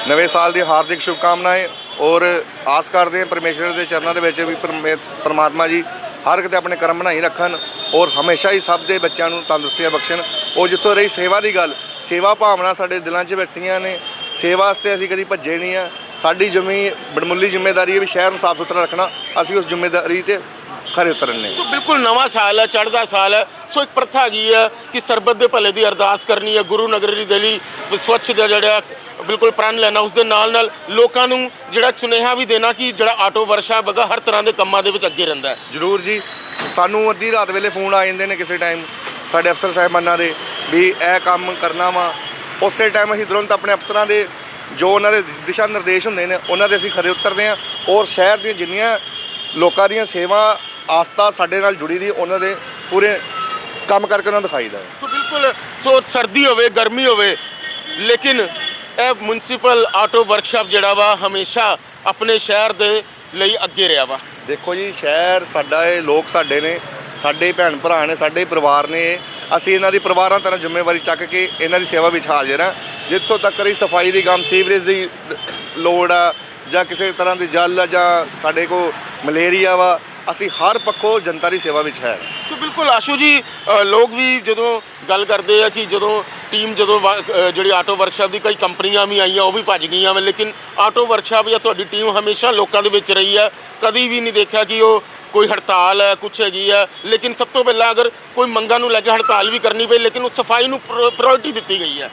ਨਵੇਂ ਸਾਲ ਦੀ ਹਾਰਦਿਕ ਸ਼ੁਭਕਾਮਨਾਵਾਂ ਔਰ ਆਸ ਕਰਦੇ ਹਾਂ ਪਰਮੇਸ਼ਰ ਦੇ ਚਰਨਾਂ ਦੇ ਵਿੱਚ ਵੀ ਪਰਮੇ- ਪਰਮਾਤਮਾ ਜੀ ਹਰ ਇੱਕ ਤੇ ਆਪਣੇ ਕਰਮ ਬਣਾਈ ਰੱਖਣ ਔਰ ਹਮੇਸ਼ਾ ਹੀ ਸਭ ਦੇ ਬੱਚਿਆਂ ਨੂੰ ਤੰਦਰੁਸਤੀਆਂ ਬਖਸ਼ਣ। ਔਰ ਜਿੱਥੋਂ ਰਹੀ ਸੇਵਾ ਦੀ ਗੱਲ ਸੇਵਾ ਭਾਵਨਾ ਸਾਡੇ ਦਿਲਾਂ 'ਚ ਵਰਤੀਆਂ ਨੇ। ਸੇਵਾ ਵਾਸਤੇ ਅਸੀਂ ਕਦੀ ਭੱਜੇ ਨਹੀਂ ਆ ਸਾਡੀ ਜ਼ਿੰਮੇ ਬੜਮੁੱਲੀ ਜ਼ਿੰਮੇਵਾਰੀ ਹੈ ਵੀ ਸ਼ਹਿਰ ਨੂੰ ਸਾਫ਼ ਸੁਥਰਾ ਰੱਖਣਾ ਅਸੀਂ ਉਸ ਜ਼ਿੰਮੇਵਾਰੀ ਤੇ ਖਰੇ ਉਤਰਨੇ
ਸੋ ਬਿਲਕੁਲ ਨਵਾਂ ਸਾਲ ਹੈ ਚੜ੍ਹਦਾ ਸਾਲ ਹੈ। ਸੋ ਇੱਕ ਪ੍ਰਥਾ ਹੈਗੀ ਹੈ ਕਿ ਸਰਬਤ ਦੇ ਭਲੇ ਦੀ ਅਰਦਾਸ ਕਰਨੀ ਹੈ ਗੁਰੂ ਨਗਰੀ ਦੇ ਲਈ ਸਵੱਛ ਦਾ ਜਿਹੜਾ ਬਿਲਕੁਲ ਪ੍ਰਣ ਲੈਣਾ ਉਸ ਦੇ ਨਾਲ ਨਾਲ ਲੋਕਾਂ ਨੂੰ ਜਿਹੜਾ ਸੁਨੇਹਾ ਵੀ ਦੇਣਾ ਕਿ ਜਿਹੜਾ ਆਟੋ ਵਰਕਸ਼ਾਪ ਹੈਗਾ ਹਰ ਤਰ੍ਹਾਂ ਦੇ ਕੰਮਾਂ ਦੇ ਵਿੱਚ ਅੱਗੇ ਰਹਿੰਦਾ ਹੈ।
ਜ਼ਰੂਰ ਜੀ ਸਾਨੂੰ ਅੱਧੀ ਰਾਤ ਵੇਲੇ ਫੋਨ ਆ ਜਾਂਦੇ ਨੇ ਕਿਸੇ ਟਾਈਮ ਸਾਡੇ ਅਫਸਰ ਸਾਹਿਬਾਨਾਂ ਦੇ ਵੀ ਇਹ ਕੰਮ ਕਰਨਾ ਵਾ ਉਸੇ ਟਾਈਮ ਅਸੀਂ ਤੁਰੰਤ ਆਪਣੇ ਅਫਸਰਾਂ ਦੇ ਜੋ ਉਹਨਾਂ ਦੇ ਦਿਸ਼- ਦਿਸ਼ਾ ਨਿਰਦੇਸ਼ ਹੁੰਦੇ ਨੇ ਉਹਨਾਂ ਦੇ ਅਸੀਂ ਖਰੇ ਉਤਰਦੇ ਹਾਂ ਔਰ ਸ਼ਹਿਰ ਦੀਆਂ ਜਿੰਨੀਆਂ ਲੋਕਾਂ ਦੀਆਂ ਸੇਵਾ ਆਸਤਾ ਸਾਡੇ ਨਾਲ ਜੁੜੀ ਦੀ ਉਹਨਾਂ ਦੇ ਪੂਰੇ ਕੰਮ ਕਰਕੇ ਉਹਨਾਂ ਨੂੰ ਦਿਖਾਈਦਾ
ਸੋ ਬਿਲਕੁਲ ਸੋ ਸਰਦੀ ਹੋਵੇ ਗਰਮੀ ਹੋਵੇ ਲੇਕਿਨ ਇਹ ਮਿਊਨਿਸਪਲ ਆਟੋ ਵਰਕਸ਼ਾਪ ਜਿਹੜਾ ਵਾ ਹਮੇਸ਼ਾ ਆਪਣੇ ਸ਼ਹਿਰ ਦੇ ਲਈ ਅੱਗੇ ਰਿਹਾ ਵਾ।
ਦੇਖੋ ਜੀ ਸ਼ਹਿਰ ਸਾਡਾ ਇਹ ਲੋਕ ਸਾਡੇ ਨੇ ਸਾਡੇ ਭੈਣ ਭਰਾ ਨੇ ਸਾਡੇ ਪਰਿਵਾਰ ਨੇ। ਅਸੀਂ ਇਹਨਾਂ ਦੀ ਪਰਿਵਾਰਾਂ ਤਰ੍ਹਾਂ ਜ਼ਿੰਮੇਵਾਰੀ ਚੱਕ ਕੇ ਇਹਨਾਂ ਦੀ ਸੇਵਾ ਵਿੱਚ ਹਾਜ਼ਰ ਹਾਂ। ਜਿੱਥੋਂ ਤੱਕ ਰਹੀ ਸਫ਼ਾਈ ਦੀ ਕੰਮ ਸੀਵਰੇਜ ਦੀ ਲੋੜ ਆ ਜਾਂ ਕਿਸੇ ਤਰ੍ਹਾਂ ਦੀ ਜਲ ਆ ਜਾਂ ਸਾਡੇ ਕੋ ਮਲੇਰੀਆ ਵਾ ਅਸੀਂ ਹਰ ਪੱਖੋਂ ਜਨਤਾ ਦੀ ਸੇਵਾ ਵਿੱਚ ਹੈ।
ਸੋ ਬਿਲਕੁਲ ਆਸ਼ੂ ਜੀ ਅ, ਲੋਕ ਵੀ ਜਦੋਂ ਗੱਲ ਕਰਦੇ ਆ ਕਿ ਜਦੋਂ ਟੀਮ ਜਦੋਂ ਵਾ- ਅ, ਜਿਹੜੀ ਆਟੋ ਵਰਕਸ਼ਾਪ ਦੀ ਕਈ ਕੰਪਨੀਆਂ ਵੀ ਆਈਆਂ ਉਹ ਵੀ ਭੱਜ ਗਈਆਂ ਵਾ ਲੇਕਿਨ ਆਟੋ ਵਰਕਸ਼ਾਪ ਜਾਂ ਤੁਹਾਡੀ ਟੀਮ ਹਮੇਸ਼ਾ ਲੋਕਾਂ ਦੇ ਵਿੱਚ ਰਹੀ ਹੈ ਕਦੀ ਵੀ ਨਹੀਂ ਦੇਖਿਆ ਕਿ ਉਹ ਕੋਈ ਹੜਤਾਲ ਹੈ ਕੁਛ ਹੈਗੀ ਹੈ ਲੇਕਿਨ ਸਭ ਤੋਂ ਪਹਿਲਾਂ ਅਗਰ ਕੋਈ ਮੰਗਾਂ ਨੂੰ ਲੈ ਕੇ ਹੜਤਾਲ ਵੀ ਕਰਨੀ ਪਈ ਲੇਕਿਨ ਉਹ ਸਫ਼ਾਈ ਨੂੰ ਪ੍ਰਾਇੋਰਟੀ ਦਿੱਤੀ ਗਈ ਹੈ।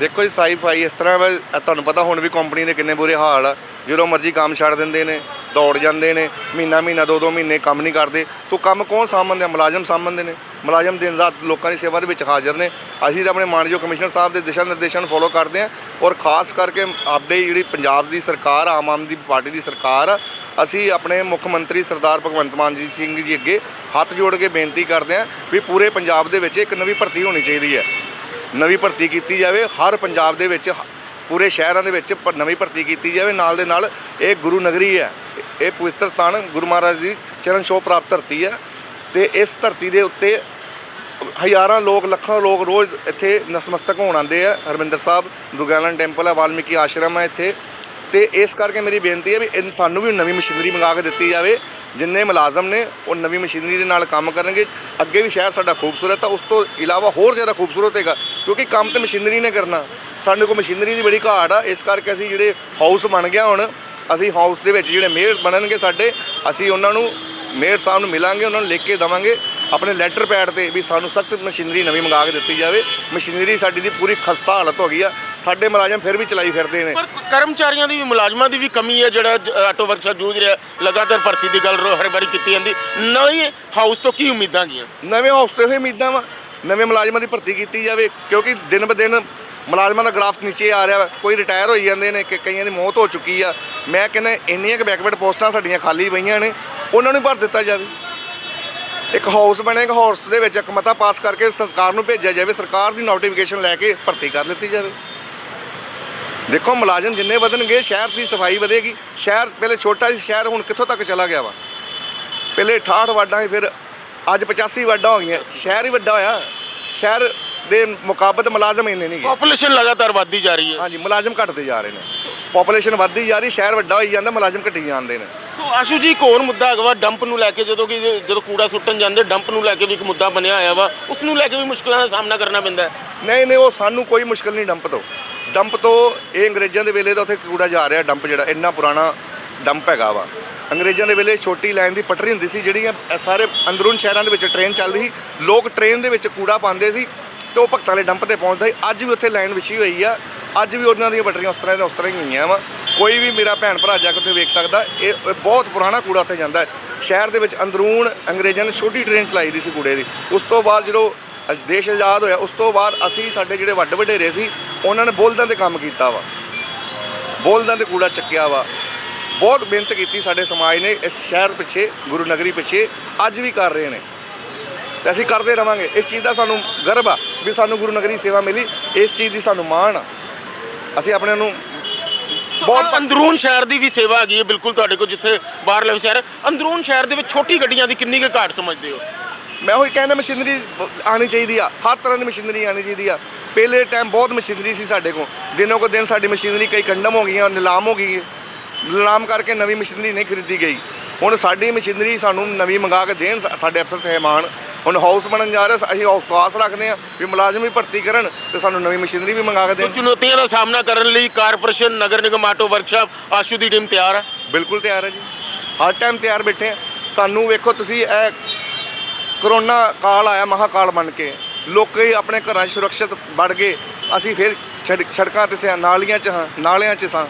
ਦੇਖੋ ਜੀ ਸਾਈਫਾਈ ਇਸ ਤਰ੍ਹਾਂ ਵਾ, ਤੁਹਾਨੂੰ ਪਤਾ ਹੁਣ ਵੀ ਕੰਪਨੀ ਦੇ ਕਿੰਨੇ ਬੁਰੇ ਹਾਲ ਆ। ਜਦੋਂ ਮਰਜ਼ੀ ਕੰਮ ਛੱਡ ਦਿੰਦੇ ਨੇ ਦੌੜ ਜਾਂਦੇ ਨੇ ਮਹੀਨਾ ਮਹੀਨਾ ਦੋ ਦੋ ਮਹੀਨੇ ਕੰਮ ਨਹੀਂ ਕਰਦੇ। ਤੋ ਕੰਮ ਕੌਣ ਸਾਂਭਣਦੇ ਆ? ਮੁਲਾਜ਼ਮ ਸਾਂਭਣਦੇ ਨੇ। ਮੁਲਾਜ਼ਮ ਦਿਨ ਰਾਤ ਲੋਕਾਂ ਦੀ ਸੇਵਾ ਦੇ ਵਿੱਚ ਹਾਜ਼ਰ ਨੇ। ਅਸੀਂ ਤਾਂ ਆਪਣੇ ਮਾਨਯੋਗ ਕਮਿਸ਼ਨਰ ਸਾਹਿਬ ਦੇ ਦਿਸ਼ਾ ਨਿਰਦੇਸ਼ਾਂ ਨੂੰ ਫੋਲੋ ਕਰਦੇ ਹਾਂ। ਔਰ ਖਾਸ ਕਰਕੇ ਆਪਣੀ ਜਿਹੜੀ ਪੰਜਾਬ ਦੀ ਸਰਕਾਰ ਆਮ ਆਦਮੀ ਪਾਰਟੀ ਦੀ ਸਰਕਾਰ ਅਸੀਂ ਆਪਣੇ ਮੁੱਖ ਮੰਤਰੀ ਸਰਦਾਰ ਭਗਵੰਤ ਮਾਨ ਜੀ ਸਿੰਘ ਜੀ ਅੱਗੇ ਹੱਥ ਜੋੜ ਕੇ ਬੇਨਤੀ ਕਰਦੇ ਹਾਂ ਵੀ ਪੂਰੇ ਪੰਜਾਬ ਦੇ ਵਿੱਚ ਇੱਕ ਨਵੀਂ ਭਰਤੀ ਹੋਣੀ ਚਾਹੀਦੀ ਹੈ। ਨਵੀਂ ਭਰਤੀ ਕੀਤੀ ਜਾਵੇ, ਹਰ ਪੰਜਾਬ ਦੇ ਵਿੱਚ, ਪੂਰੇ ਸ਼ਹਿਰਾਂ ਦੇ ਵਿੱਚ ਪ- ਨਵੀਂ ਭਰਤੀ ਕੀਤੀ ਜਾਵੇ। ਨਾਲ ਦੇ ਨਾਲ ਇਹ ਗੁਰੂ ਨਗਰੀ ਹੈ, ਇਹ ਪਵਿੱਤਰ ਸਥਾਨ, ਗੁਰੂ ਮਹਾਰਾਜ ਦੀ ਚਰਨ ਛੋਹ ਪ੍ਰਾਪਤ ਧਰਤੀ ਹੈ ਤੇ ਇਸ ਧਰਤੀ ਦੇ ਉੱਤੇ ਹਜ਼ਾਰਾਂ ਲੋਕ, ਲੱਖਾਂ ਲੋਕ ਰੋਜ਼ ਇੱਥੇ ਨਸਮਸਤਕ ਹੋਣ ਆਉਂਦੇ ਆ। ਹਰਮਿੰਦਰ ਸਾਹਿਬ ਦੁਰਗਿਆਨਾ ਟੈਂਪਲ ਹੈ, ਵਾਲਮੀਕੀ ਆਸ਼ਰਮ ਹੈ ਇੱਥੇ। ਤੇ ਇਸ ਕਰਕੇ ਮੇਰੀ ਬੇਨਤੀ ਹੈ ਵੀ ਇਨ ਸਾਨੂੰ ਵੀ ਨਵੀਂ ਮਸ਼ੀਨਰੀ ਮੰਗਾ ਕੇ ਦਿੱਤੀ ਜਾਵੇ। ਜਿੰਨੇ ਮੁਲਾਜ਼ਮ ਨੇ, ਉਹ ਨਵੀਂ ਮਸ਼ੀਨਰੀ ਦੇ ਨਾਲ ਕੰਮ ਕਰਨਗੇ। ਅੱਗੇ ਵੀ ਸ਼ਹਿਰ ਸਾਡਾ ਖੂਬਸੂਰਤ ਆ, ਉਸ ਤੋਂ ਇਲਾਵਾ ਹੋਰ ਜ਼ਿਆਦਾ ਖੂਬਸੂਰਤ ਹੈਗਾ, ਕਿਉਂਕਿ ਕੰਮ ਤੇ ਮਸ਼ੀਨਰੀ ਨੇ ਕਰਨਾ। ਸਾਡੇ ਕੋਲ ਮਸ਼ੀਨਰੀ ਦੀ ਬੜੀ ਘਾਟ ਆ, ਇਸ ਕਰਕੇ ਅਸੀਂ ਜਿਹੜੇ ਹਾਊਸ ਬਣ ਗਿਆ ਹੁਣ, ਅਸੀਂ ਹਾਊਸ ਦੇ ਵਿੱਚ ਜਿਹੜੇ ਮੇਅਰ ਬਣਨਗੇ ਸਾਡੇ, ਅਸੀਂ ਉਹਨਾਂ ਨੂੰ, ਮੇਅਰ ਸਾਹਿਬ ਨੂੰ ਮਿਲਾਂਗੇ, ਉਹਨਾਂ ਨੂੰ ਲਿਖ ਕੇ ਦੇਵਾਂਗੇ, ਆਪਣੇ ਲੈਟਰ ਪੈਡ ਤੇ ਵੀ ਸਾਨੂੰ ਸਖਤ ਮਸ਼ੀਨਰੀ ਨਵੀਂ ਮੰਗਾ ਕੇ ਦਿੱਤੀ ਜਾਵੇ। ਮਸ਼ੀਨਰੀ ਸਾਡੀ ਦੀ ਪੂਰੀ ਖਸਤਾ ਹਾਲਤ ਹੋ ਗਈ ਆ। ਸਾਡੇ ਮੁਲਾਜ਼ਮ ਫਿਰ ਵੀ ਚਲਾਈ ਫਿਰਦੇ ਨੇ।
ਪਰ ਕਰਮਚਾਰੀਆਂ ਦੀ ਵੀ ਮੁਲਾਜ਼ਮਾਂ ਦੀ ਵੀ ਕਮੀ ਹੈ ਜਿਹੜਾ ਆਟੋ ਵਰਕਸ਼ਾਪ ਜੂਝ ਰਿਹਾ। ਲਗਾਤਾਰ ਭਰਤੀ ਦੀ ਗੱਲ ਰੋ- ਹਰ ਵਾਰੀ ਕੀਤੀ ਜਾਂਦੀ। ਨਵੇਂ ਹਾਊਸ ਤੋਂ ਕੀ ਉਮੀਦਾਂ ਗੀਆਂ?
ਨਵੇਂ ਹਾਊਸ ਤੇ ਹੋਏ ਉਮੀਦਾਂ ਵਾ। ਨਵੇਂ ਮੁਲਾਜ਼ਮਾਂ ਦੀ ਭਰਤੀ ਕੀਤੀ ਜਾਵੇ ਕਿਉਂਕਿ ਦਿਨ ਬ ਦਿਨ ਮੁਲਾਜ਼ਮਾਂ ਦਾ ਗ੍ਰਾਫ ਨੀਚੇ ਆ ਰਿਹਾ ਕੋਈ ਰਿਟਾਇਰ ਹੋਈ ਜਾਂਦੇ ਨੇ ਕਿ ਕਈਆਂ ਦੀ ਮੌਤ ਹੋ ਚੁੱਕੀ ਆ। ਮੈਂ ਕਹਿੰਦਾ ਇੰਨੀਆਂ ਕਿ ਬੈਕਵਰਡ ਪੋਸਟਾਂ ਸਾਡੀਆਂ ਖਾਲੀ ਪਈਆਂ ਨੇ ਉਹਨਾਂ ਨੂੰ ਭਰ ਦਿੱਤਾ ਜਾਵੇ। ਇੱਕ ਹਾਊਸ ਬਣੇਗਾ ਹਾਊਸ ਦੇ ਵਿੱਚ ਇੱਕ ਮਤਾ ਪਾਸ ਕਰਕੇ ਸਰਕਾਰ ਨੂੰ ਭੇਜਿਆ ਜਾਵੇ। ਸਰਕਾਰ ਦੀ ਨੋਟੀਫਿਕੇਸ਼ਨ ਲੈ ਕੇ ਭਰਤੀ ਕਰ ਦਿੱਤੀ ਜਾਵੇ। ਦੇਖੋ ਮੁਲਾਜ਼ਮ ਜਿੰਨੇ ਵਧਣਗੇ ਸ਼ਹਿਰ ਦੀ ਸਫ਼ਾਈ ਵਧੇਗੀ। ਸ਼ਹਿਰ ਪਹਿਲੇ ਛੋਟਾ ਸੀ ਸ਼ਹਿਰ ਹੁਣ ਕਿੱਥੋਂ ਤੱਕ ਚਲਾ ਗਿਆ ਵਾ? ਪਹਿਲੇ 68 ਵਾਰਡਾਂ ਸੀ ਫਿਰ ਅੱਜ 85 ਵਾਰਡਾਂ ਹੋ ਗਈਆਂ। ਸ਼ਹਿਰ ਹੀ ਵੱਡਾ ਹੋਇਆ। ਸ਼ਹਿਰ ਦੇ ਮੁਕਾਬਲੇ ਮੁਲਾਜ਼ਮ ਇੰਨੇ ਨਹੀਂ ਗਏ।
ਪੋਪੂਲੇਸ਼ਨ ਲਗਾਤਾਰ ਵੱਧਦੀ ਜਾ ਰਹੀ ਹੈ।
ਹਾਂਜੀ ਮੁਲਾਜ਼ਮ ਘਟਦੇ ਜਾ ਰਹੇ ਨੇ। ਪੋਪੂਲੇਸ਼ਨ ਵੱਧਦੀ ਜਾ ਰਹੀ ਸ਼ਹਿਰ ਵੱਡਾ ਹੋਈ ਜਾਂਦਾ ਮੁਲਾਜ਼ਮ ਘਟੀ ਜਾਂਦੇ ਨੇ।
ਸੋ ਆਸ਼ੂ ਜੀ ਇੱਕ ਹੋਰ ਮੁੱਦਾ ਹੈਗਾ ਵਾ ਡੰਪ ਨੂੰ ਲੈ ਕੇ ਜਦੋਂ ਕਿ ਜਦੋਂ ਕੂੜਾ ਸੁੱਟਣ ਜਾਂਦੇ ਡੰਪ ਨੂੰ ਲੈ ਕੇ ਵੀ ਇੱਕ ਮੁੱਦਾ ਬਣਿਆ ਹੋਇਆ ਵਾ ਉਸ ਨੂੰ ਲੈ ਕੇ ਵੀ ਮੁਸ਼ਕਲਾਂ ਦਾ ਸਾਹਮਣਾ ਕਰਨਾ ਪੈਂਦਾ ਹੈ।
ਨਹੀਂ ਨਹੀਂ ਉਹ ਸਾਨੂੰ ਕੋਈ ਮੁਸ਼ਕਲ ਨਹੀਂ ਡੰਪ ਤੋਂ। ਡੰਪ ਤੋਂ ਇਹ ਅੰਗਰੇਜ਼ਾਂ ਦੇ ਵੇਲੇ ਦਾ ਉੱਥੇ ਕੂੜਾ ਜਾ ਰਿਹਾ ਡੰਪ ਜਿਹੜਾ, ਇੰਨਾ ਪੁਰਾਣਾ ਡੰਪ ਹੈਗਾ ਵਾ। ਅੰਗਰੇਜ਼ਾਂ ਦੇ ਵੇਲੇ ਛੋਟੀ ਲਾਈਨ ਦੀ ਪਟੜੀ ਹੁੰਦੀ ਸੀ ਜਿਹੜੀਆਂ ਸਾਰੇ ਅੰਦਰੂਨ ਸ਼ਹਿਰਾਂ ਦੇ ਵਿੱਚ ਟ੍ਰੇਨ ਚੱਲਦੀ ਸੀ। ਲੋਕ ਟ੍ਰੇਨ ਦੇ ਵਿੱਚ ਕੂੜਾ ਪਾਉਂਦੇ ਸੀ ਤੇ ਉਹ ਭਗਤਾਂ ਵਾਲੇ ਡੰਪ ਤੇ ਪਹੁੰਚਦਾ ਸੀ। ਅੱਜ ਵੀ ਉੱਥੇ ਲਾਈਨ ਵਿਛੀ ਹੋਈ ਆ। ਅੱਜ ਵੀ ਉਹਨਾਂ ਦੀਆਂ ਪਟੜੀਆਂ ਉਸ ਤਰ੍ਹਾਂ ਦੀਆਂ ਉਸ ਤਰ੍ਹਾਂ ਹੀ ਹੋਈਆਂ ਵਾ। ਕੋਈ ਵੀ ਮੇਰਾ ਭੈਣ ਭਰਾ ਜਾ ਕੇ ਉੱਥੇ ਵੇਖ ਸਕਦਾ। ਇਹ ਬਹੁਤ ਪੁਰਾਣਾ ਕੂੜਾ ਉੱਥੇ ਜਾਂਦਾ ਹੈ। ਸ਼ਹਿਰ ਦੇ ਵਿੱਚ ਅੰਦਰੂਨ ਅੰਗਰੇਜ਼ਾਂ ਨੇ ਛੋਟੀ ਟ੍ਰੇਨ ਚਲਾਈ ਦੀ ਸੀ ਕੂੜੇ ਦੀ। ਉਸ ਤੋਂ ਬਾਅਦ ਜਦੋਂ ਦੇਸ਼ ਆਜ਼ਾਦ ਹੋਇਆ, ਉਸ ਤੋਂ ਬਾਅਦ ਅਸੀਂ ਸਾਡੇ ਜਿਹੜੇ ਵੱਡ ਵਡੇਰੇ ਸੀ, ਉਹਨਾਂ ਨੇ ਬੋਲਦਾਂ ਤੇ ਕੰਮ ਕੀਤਾ ਵਾ। ਬੋਲਦਾਂ ਤੇ ਕੂੜਾ ਚੱਕਿਆ ਵਾ। ਬਹੁਤ ਮਿਹਨਤ ਕੀਤੀ ਸਾਡੇ ਸਮਾਜ ਨੇ, ਇਸ ਸ਼ਹਿਰ ਪਿੱਛੇ, ਗੁਰੂ ਨਗਰੀ ਪਿੱਛੇ, ਅੱਜ ਵੀ ਕਰ ਰਹੇ ਨੇ। ਤੇ ਅਸੀਂ ਕਰਦੇ ਰਵਾਂਗੇ। ਇਸ ਚੀਜ਼ ਦਾ ਸਾਨੂੰ ਗਰਵ ਆ ਵੀ ਸਾਨੂੰ ਗੁਰੂ ਨਗਰੀ ਸੇਵਾ ਮਿਲੀ, ਇਸ ਚੀਜ਼ ਦੀ ਸਾਨੂੰ ਮਾਣ ਆ। ਅਸੀਂ ਆਪਣੇ ਨੂੰ
ਬਹੁਤ ਅੰਦਰੂਨ ਸ਼ਹਿਰ ਦੀ ਵੀ ਸੇਵਾ ਹੈਗੀ ਹੈ, ਬਿਲਕੁਲ ਤੁਹਾਡੇ ਕੋਲ ਜਿੱਥੇ ਬਾਹਰਲੇ ਸ਼ਹਿਰ ਅੰਦਰੂਨ ਸ਼ਹਿਰ ਦੇ ਵਿੱਚ ਛੋਟੀ ਗੱਡੀਆਂ ਦੀ ਕਿੰਨੀ ਕੁ ਘਾਟ ਸਮਝਦੇ ਹੋ?
ਮੈਂ ਉਹੀ ਕਹਿੰਦਾ ਮਸ਼ੀਨਰੀ ਆਣੀ ਚਾਹੀਦੀ ਆ ਹਰ ਤਰ੍ਹਾਂ ਦੀ ਮਸ਼ੀਨਰੀ ਆਣੀ ਚਾਹੀਦੀ ਆ। ਪਹਿਲੇ ਟਾਈਮ ਬਹੁਤ ਮਸ਼ੀਨਰੀ ਸੀ ਸਾਡੇ ਕੋਲ। ਦਿਨੋਂ ਕੋ ਦਿਨ ਸਾਡੀ ਮਸ਼ੀਨਰੀ ਕਈ ਕੰਡਮ ਹੋ ਗਈਆਂ ਨਿਲਾਮ ਹੋ ਗਈ ਨਿਲਾਮ ਕਰਕੇ ਨਵੀਂ ਮਸ਼ੀਨਰੀ ਨਹੀਂ ਖਰੀਦੀ ਗਈ। ਹੁਣ ਸਾਡੀ ਮਸ਼ੀਨਰੀ ਸਾਨੂੰ ਨਵੀਂ ਮੰਗਾ ਕੇ ਦੇਣ ਸਾਡੇ ਅਫਸਰ ਸਹਿਮਾਨ। ਹੁਣ ਹਾਊਸ ਬਣਨ ਜਾ ਰਿਹਾ ਅਸੀਂ ਆਸ ਰੱਖਦੇ ਆ ਵੀ ਮੁਲਾਜ਼ਮ ਵੀ ਭਰਤੀ ਕਰਨ ਤੇ ਸਾਨੂੰ ਨਵੀਂ ਮਸ਼ੀਨਰੀ ਵੀ ਮੰਗਾ ਕੇ ਦੇਣ।
ਚੁਣੌਤੀਆਂ ਦਾ ਸਾਹਮਣਾ ਕਰਨ ਲਈ ਕਾਰਪੋਰੇਸ਼ਨ ਨਗਰ ਨਿਗਮ ਆਟੋ ਵਰਕਸ਼ਾਪ ਆਸ਼ੂ ਦੀ ਟੀਮ ਤਿਆਰ ਹੈ
ਬਿਲਕੁਲ ਤਿਆਰ ਹੈ ਜੀ। ਹਰ ਟਾਈਮ ਤਿਆਰ ਬੈਠੇ ਆ। ਸਾਨੂੰ ਵੇਖੋ ਤੁਸੀਂ ਇਹ ਕਰੋਨਾ ਕਾਲ ਆਇਆ, ਮਹਾਕਾਲ ਬਣ ਕੇ। ਲੋਕੀ ਆਪਣੇ ਘਰਾਂ 'ਚ ਸੁਰੱਖਿਅਤ ਵੜ ਗਏ। ਅਸੀਂ ਫਿਰ ਛੜ- ਸੜਕਾਂ ਤੇ ਸਾਂ ਨਾਲੀਆਂ 'ਚ ਹਾਂ, ਨਾਲਿਆਂ 'ਚ ਸਾਂ।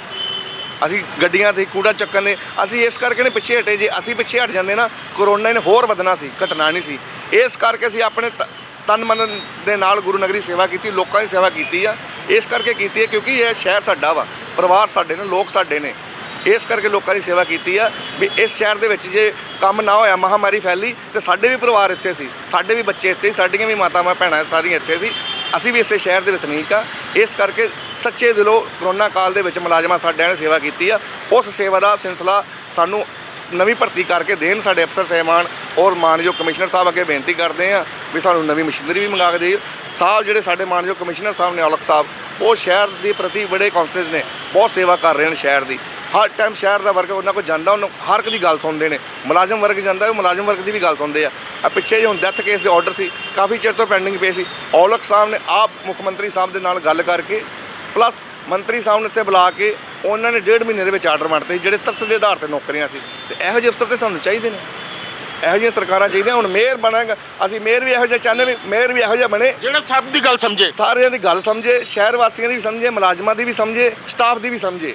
ਅਸੀਂ ਗੱਡੀਆਂ ਤੇ ਕੂੜਾ ਚੱਕਣ ਦੇ, ਅਸੀਂ ਇਸ ਕਰਕੇ ਨੇ ਪਿੱਛੇ ਹਟੇ। ਜੇ ਅਸੀਂ ਪਿੱਛੇ ਹਟ ਜਾਂਦੇ ਨਾ, ਕਰੋਨਾ ਨੇ ਹੋਰ ਵਧਣਾ ਸੀ, ਘਟਣਾ ਨਹੀਂ ਸੀ। ਇਸ ਕਰਕੇ ਅਸੀਂ ਆਪਣੇ ਤ- ਤਨ ਮਨ ਦੇ ਨਾਲ ਗੁਰੂ ਨਗਰੀ ਸੇਵਾ ਕੀਤੀ, ਲੋਕਾਂ ਦੀ ਸੇਵਾ ਕੀਤੀ ਆ। ਇਸ ਕਰਕੇ ਕੀਤੀ ਹੈ ਕਿਉਂਕਿ ਇਹ ਸ਼ਹਿਰ ਸਾਡਾ ਵਾ, ਪਰਿਵਾਰ ਸਾਡੇ ਨੇ, ਲੋਕ ਸਾਡੇ ਨੇ। ਇਸ ਕਰਕੇ ਲੋਕਾਂ ਦੀ ਸੇਵਾ ਕੀਤੀ ਆ ਵੀ ਇਸ ਸ਼ਹਿਰ ਦੇ ਵਿੱਚ ਜੇ ਕੰਮ ਨਾ ਹੋਇਆ, ਮਹਾਮਾਰੀ ਫੈਲੀ, ਤੇ ਸਾਡੇ ਵੀ ਪਰਿਵਾਰ ਇੱਥੇ ਸੀ, ਸਾਡੇ ਵੀ ਬੱਚੇ ਇੱਥੇ ਸੀ, ਸਾਡੀਆਂ ਵੀ ਮਾਤਾਵਾਂ ਭੈਣਾਂ ਸਾਰੀਆਂ ਇੱਥੇ ਸੀ, ਅਸੀਂ ਵੀ ਇਸੇ ਸ਼ਹਿਰ ਦੇ ਵਸਨੀਕ ਆ। ਇਸ ਕਰਕੇ ਸੱਚੇ ਦਿਲੋਂ ਕਰੋਨਾ ਕਾਲ ਦੇ ਵਿੱਚ ਮੁਲਾਜ਼ਮਾਂ ਸਾਡਿਆਂ ਨੇ ਸੇਵਾ ਕੀਤੀ ਆ। ਉਸ ਸੇਵਾ ਦਾ ਸਿਲਸਿਲਾ ਸਾਨੂੰ ਨਵੀਂ ਭਰਤੀ ਕਰਕੇ ਦੇਣ, ਸਾਡੇ ਅਫਸਰ ਸਹਿਮਾਨ ਔਰ ਮਾਨਯੋਗ ਕਮਿਸ਼ਨਰ ਸਾਹਿਬ ਅੱਗੇ ਬੇਨਤੀ ਕਰਦੇ ਆ ਵੀ ਸਾਨੂੰ ਨਵੀਂ ਮਸ਼ੀਨਰੀ ਵੀ ਮੰਗਾ ਕੇ ਦਿਓ ਸਾਹਿਬ ਜਿਹੜੇ ਸਾਡੇ ਮਾਨਯੋਗ ਕਮਿਸ਼ਨਰ ਸਾਹਿਬ ਨੇ ਔਲਖ ਸਾਹਿਬ, ਉਹ ਸ਼ਹਿਰ ਦੇ ਪ੍ਰਤੀ ਬੜੇ ਕੌਨਸ਼ੀਅਸ ਨੇ, ਬਹੁਤ ਸੇਵਾ ਕਰ ਰਹੇ ਨੇ ਸ਼ਹਿਰ ਦੀ। ਹਰ ਟਾਈਮ ਸ਼ਹਿਰ ਦਾ ਵਰਗ ਉਹਨਾਂ ਕੋਲ ਜਾਂਦਾ ਉਹਨੂੰ ਹਰ ਇੱਕ ਦੀ ਗੱਲ ਸੁਣਦੇ ਨੇ। ਮੁਲਾਜ਼ਮ ਵਰਗ ਜਾਂਦਾ ਉਹ ਮੁਲਾਜ਼ਮ ਵਰਗ ਦੀ ਵੀ ਗੱਲ ਸੁਣਦੇ ਆ। ਆ ਪਿੱਛੇ ਜਿਹੇ ਹੁਣ ਡੈਥ ਕੇਸ ਦੇ ਆਰਡਰ ਸੀ ਕਾਫੀ ਚਿਰ ਤੋਂ ਪੈਂਡਿੰਗ ਪਏ ਸੀ। ਔਲਖ ਸਾਹਿਬ ਨੇ ਆਪ ਮੁੱਖ ਮੰਤਰੀ ਸਾਹਿਬ ਦੇ ਨਾਲ ਗੱਲ ਕਰਕੇ ਪਲੱਸ ਮੰਤਰੀ ਸਾਹਿਬ ਨੂੰ ਇੱਥੇ ਬੁਲਾ ਕੇ ਉਹਨਾਂ ਨੇ ਡੇਢ ਮਹੀਨੇ ਦੇ ਵਿੱਚ ਆਰਡਰ ਮੰਨਤੇ ਸੀ ਜਿਹੜੇ ਤਰਸ ਦੇ ਆਧਾਰ ਤੇ ਨੌਕਰੀਆਂ ਸੀ। ਤੇ ਇਹੋ ਜਿਹੇ ਅਫਸਰ ਤੇ ਸਾਨੂੰ ਚਾਹੀਦੇ ਨੇ। ਇਹੋ ਜਿਹੀਆਂ ਸਰਕਾਰਾਂ ਚਾਹੀਦੀਆਂ ਹੁਣ ਮੇਅਰ ਬਣਾਂਗਾ ਅਸੀਂ ਮੇਅਰ ਵੀ ਇਹੋ ਜਿਹਾ ਚਾਹੁੰਦੇ ਵੀ ਮੇਅਰ ਵੀ ਇਹੋ ਜਿਹਾ ਬਣੇ।
ਜਿਹੜਾ ਸਭ ਦੀ ਗੱਲ ਸਮਝੇ।
ਸਾਰਿਆਂ ਦੀ ਗੱਲ ਸਮਝੇ ਸ਼ਹਿਰ ਵਾਸੀਆਂ ਦੀ ਵੀ ਸਮਝੇ ਮੁਲਾਜ਼ਮਾਂ ਦੀ ਵੀ ਸਮਝੇ ਸਟਾਫ ਦੀ ਵੀ ਸਮਝੇ।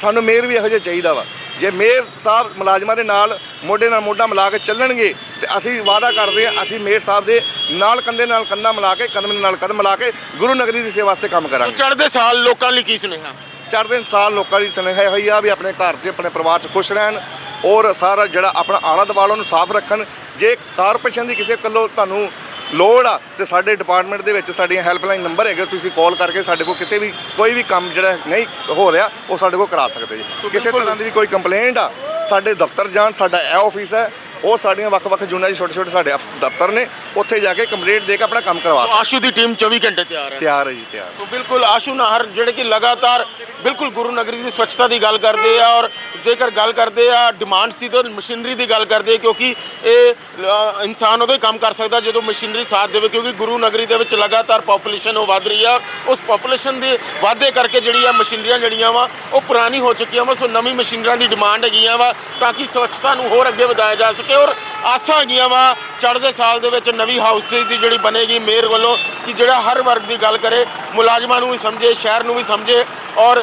ਸਾਨੂੰ ਮੇਅਰ ਵੀ ਇਹੋ ਜਿਹਾ ਚਾਹੀਦਾ ਵਾ। ਜੇ ਮੇਅਰ ਸਾਹਿਬ ਮੁਲਾਜ਼ਮਾਂ ਦੇ ਨਾਲ ਮੋਢੇ ਨਾਲ ਮੋਢਾ ਮਿਲਾ ਕੇ ਚੱਲਣਗੇ ਤੇ ਅਸੀਂ ਵਾਅਦਾ ਕਰਦੇ ਹਾਂ ਅਸੀਂ ਮੇਅਰ ਸਾਹਿਬ ਦੇ ਨਾਲ ਕੰਧੇ ਨਾਲ ਕੰਧਾ ਮਿਲਾ ਕੇ ਕਦਮ ਨਾਲ ਕਦਮ ਮਿਲਾ ਕੇ ਗੁਰੂ ਨਗਰੀ ਦੀ ਸੇਵਾ ਵਾਸਤੇ ਕੰਮ ਕਰਾਂਗੇ।
ਚੜ੍ਹਦੇ ਸਾਲ ਲੋਕਾਂ ਲਈ ਕੀ ਸੁਨੇਹਾ?
ਚੜ੍ਹਦੇ ਸਾਲ ਲੋਕਾਂ ਦੀ ਸੁਨੇਹਾ ਹੋਈ ਆ ਵੀ ਆਪਣੇ ਘਰ 'ਚ ਆਪਣੇ ਪਰਿਵਾਰ 'ਚ ਖੁਸ਼ ਰਹਿਣ ਔਰ ਸਾਰਾ ਜਿਹੜਾ ਆਪਣਾ ਆਲਾ ਦੁਆਲਾ ਨੂੰ ਸਾਫ਼ ਰੱਖਣ। ਜੇ ਕਾਰਪੋਰੇਸ਼ਨ ਦੀ ਕਿਸੇ ਕੱਲੋ ਤੁਹਾਨੂੰ ਲੋੜ ਆ ਤੇ ਸਾਡੇ ਡਿਪਾਰਟਮੈਂਟ ਦੇ ਵਿੱਚ ਸਾਡੀਆਂ ਹੈਲਪਲਾਈਨ ਨੰਬਰ ਹੈਗੇ ਤੁਸੀਂ ਕਾਲ ਕਰਕੇ ਸਾਡੇ ਕੋਲ ਕਿਤੇ ਵੀ ਕੋਈ ਵੀ ਕੰਮ ਜਿਹੜਾ ਨਹੀਂ ਹੋ ਰਿਹਾ ਉਹ ਸਾਡੇ ਕੋਲ ਕਰਾ ਸਕਦੇ ਜੀ ਕਿਸੇ। ਤਰ੍ਹਾਂ ਦੀ ਵੀ ਕੋਈ ਕੰਪਲੇਂਟ ਆ ਸਾਡੇ ਦਫ਼ਤਰ ਜਾਣ ਸਾਡਾ ਇਹ ਆਫਿਸ ਹੈ ਉਹ ਸਾਡੀਆਂ ਵੱਖ-ਵੱਖ ਜੂਨਾਂ 'ਚ ਛੋਟੇ-ਛੋਟੇ ਸਾਡੇ ਅਫਸ- ਦਫ਼ਤਰ ਨੇ ਉੱਥੇ ਜਾ ਕੇ ਕੰਪਲੇਂਟ ਦੇ ਕੇ ਆਪਣਾ ਕੰਮ ਕਰਵਾ ਸਕਦੇ।
ਆਸ਼ੂ ਦੀ ਟੀਮ 24 ਘੰਟੇ ਤਿਆਰ ਹੈ।
ਤਿਆਰ ਹੈ ਜੀ ਤਿਆਰ।
ਸੋ ਬਿਲਕੁਲ ਆਸ਼ੂ ਨਾਹਰ ਜਿਹੜੇ ਕਿ ਲਗਾਤਾਰ ਬਿਲਕੁਲ ਗੁਰੂ ਨਗਰੀ ਦੀ ਸਵੱਛਤਾ ਦੀ ਗੱਲ ਕਰਦੇ ਆ ਔਰ ਜੇਕਰ ਗੱਲ ਕਰਦੇ ਆ ਡਿਮਾਂਡ ਸੀ ਤਾਂ ਮਸ਼ੀਨਰੀ ਦੀ ਗੱਲ ਕਰਦੇ ਆ ਕਿਉਂਕਿ ਇਹ ਅ, ਇਨਸਾਨ ਉਦੋਂ ਹੀ ਕੰਮ ਕਰ ਸਕਦਾ ਜਦੋਂ ਮਸ਼ੀਨਰੀ ਸਾਥ ਦੇਵੇ ਕਿਉਂਕਿ ਗੁਰੂ ਨਗਰੀ ਦੇ ਵਿੱਚ ਲਗਾਤਾਰ ਪੋਪੂਲੇਸ਼ਨ ਉਹ ਵੱਧ ਰਹੀ ਆ। ਉਸ ਪੋਪੂਲੇਸ਼ਨ ਦੇ ਵਾਧੇ ਕਰਕੇ ਜਿਹੜੀ ਆ ਮਸ਼ੀਨਰੀਆਂ ਜਿਹੜੀਆਂ ਵਾ ਉਹ ਪੁਰਾਣੀ ਹੋ ਚੁੱਕੀਆਂ ਵਾ ਸੋ ਨਵੀਂ ਮਸ਼ੀਨਰੀਆਂ ਦੀ ਡਿਮਾਂਡ ਹੈਗੀਆਂ ਵਾ। ਤਾਂ ਕਿ ਸਵੱਛਤਾ ਨੂੰ ਹੋਰ ਅੱਗੇ ਵਧਾਇਆ ਜਾ ਸਕੇ ਔਰ ਆਸਾਂ ਹੈਗੀਆਂ ਵਾ ਚੜ੍ਹਦੇ ਸਾਲ ਦੇ ਵਿੱਚ ਨਵੀਂ ਹਾਊਸ ਦੀ ਜਿਹੜੀ ਬਣੇਗੀ, ਮੇਅਰ ਵੱਲੋਂ ਕਿ ਜਿਹੜਾ ਹਰ ਵਰਗ ਦੀ ਗੱਲ ਕਰੇ ਮੁਲਾਜ਼ਮਾਂ ਨੂੰ ਵੀ ਸਮਝੇ, ਸ਼ਹਿਰ ਨੂੰ ਵੀ ਸਮਝੇ ਔਰ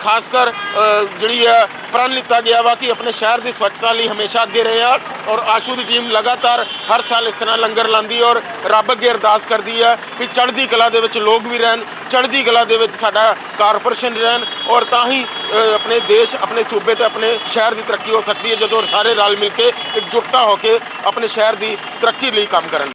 ਖਾਸ ਕਰ ਜਿਹੜੀ ਹੈ, ਪ੍ਰਣ ਲਿੱਤਾ ਗਿਆ ਵਾ ਕਿ ਆਪਣੇ ਸ਼ਹਿਰ ਦੀ ਸਵੱਛਤਾ ਲਈ ਹਮੇਸ਼ਾ ਅੱਗੇ ਰਹੇ ਆ ਔਰ ਆਸ਼ੂ ਦੀ ਟੀਮ ਲਗਾਤਾਰ ਹਰ ਸਾਲ ਇਸ ਤਰ੍ਹਾਂ ਲੰਗਰ ਲਾਉਂਦੀ ਔਰ ਰੱਬ ਅੱਗੇ ਅਰਦਾਸ ਕਰਦੀ ਹੈ ਕਿ ਚੜ੍ਹਦੀ ਕਲਾ ਦੇ ਵਿੱਚ ਲੋਕ ਵੀ ਰਹਿਣ, ਚੜ੍ਹਦੀ ਕਲਾ ਦੇ ਵਿੱਚ ਸਾਡਾ ਕਾਰਪੋਰੇਸ਼ਨ ਰਹਿਣ ਔਰ ਤਾਂ ਹੀ ਆਪਣੇ ਦੇਸ਼, ਆਪਣੇ ਸੂਬੇ ਤੇ ਆਪਣੇ ਸ਼ਹਿਰ ਦੀ ਤਰੱਕੀ ਹੋ ਸਕਦੀ ਹੈ ਜਦੋਂ ਸਾਰੇ ਰਲ ਮਿਲ ਕੇ ਇਕਜੁੱਟਤਾ ਹੋ ਕੇ ਆਪਣੇ ਸ਼ਹਿਰ ਦੀ ਤਰੱਕੀ ਲਈ ਕੰਮ ਕਰਨ।